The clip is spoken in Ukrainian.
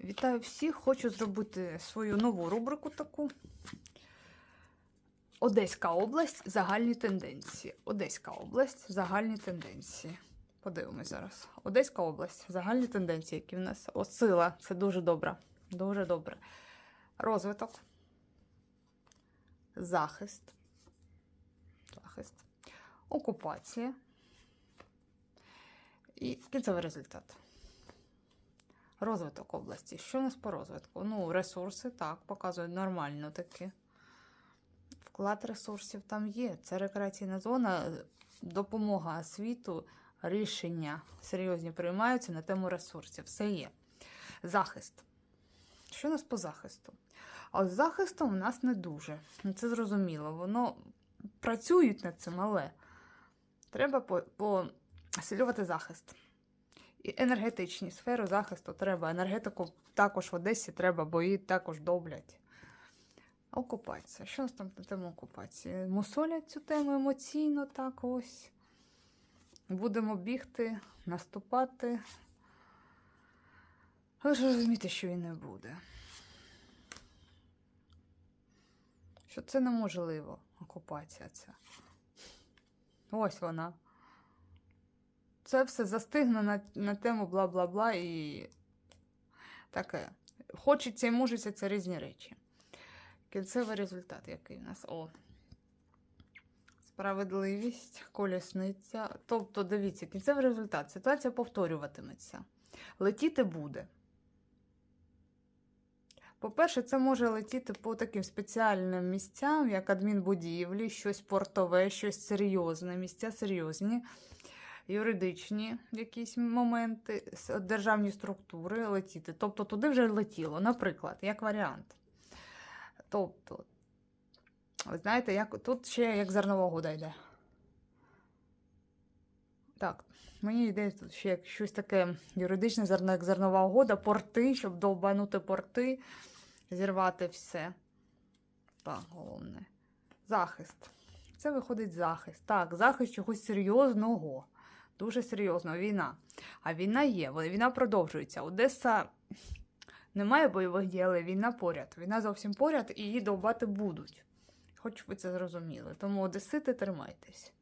Вітаю всіх! Хочу зробити свою нову рубрику таку. Одеська область загальні тенденції. Одеська область загальні тенденції. Подивимось зараз. Одеська область загальні тенденції, які в нас. О, сила. Це дуже добре. Дуже добре. Розвиток. Захист. Захист. Окупація. І кінцевий результат. Розвиток області. Що у нас по розвитку? Ну, ресурси, так, показують нормально таки. Вклад ресурсів там є. Це рекреаційна зона, допомога світу, рішення серйозні приймаються на тему ресурсів. Все є. Захист. Що у нас по захисту? А з захистом у нас не дуже. Ну, Це зрозуміло. Воно працюють над цим, але треба посилювати захист. Енергетичні сфери захисту треба. Енергетику також в Одесі треба, бо її також доблять. Окупація. Що у нас там на тему окупації? Мусолять цю тему емоційно так ось. Будемо бігти, наступати. Але ж розумієте, що і не буде. Що це неможливо, окупація ця. Ось вона це все застигне на, на тему бла бла бла і таке. Хочеться і можеться це різні речі. Кінцевий результат, який в нас? О. Справедливість, колісниця. Тобто, дивіться, кінцевий результат. Ситуація повторюватиметься. Летіти буде. По-перше, це може летіти по таким спеціальним місцям, як адмінбудівлі, щось портове, щось серйозне, місця серйозні юридичні якісь моменти, державні структури летіти. Тобто туди вже летіло, наприклад, як варіант. Тобто, ви знаєте, як, тут ще як зернова угода йде. Так, мені йде тут ще як щось таке юридичне зерно, як зернова угода, порти, щоб довбанути порти, зірвати все. Так, головне. Захист. Це виходить захист. Так, захист чогось серйозного. Дуже серйозно, війна. А війна є, війна продовжується. Одеса немає бойових дій, але війна поряд. Війна зовсім поряд і її довбати будуть. Хоч ви це зрозуміли. Тому одесити тримайтесь.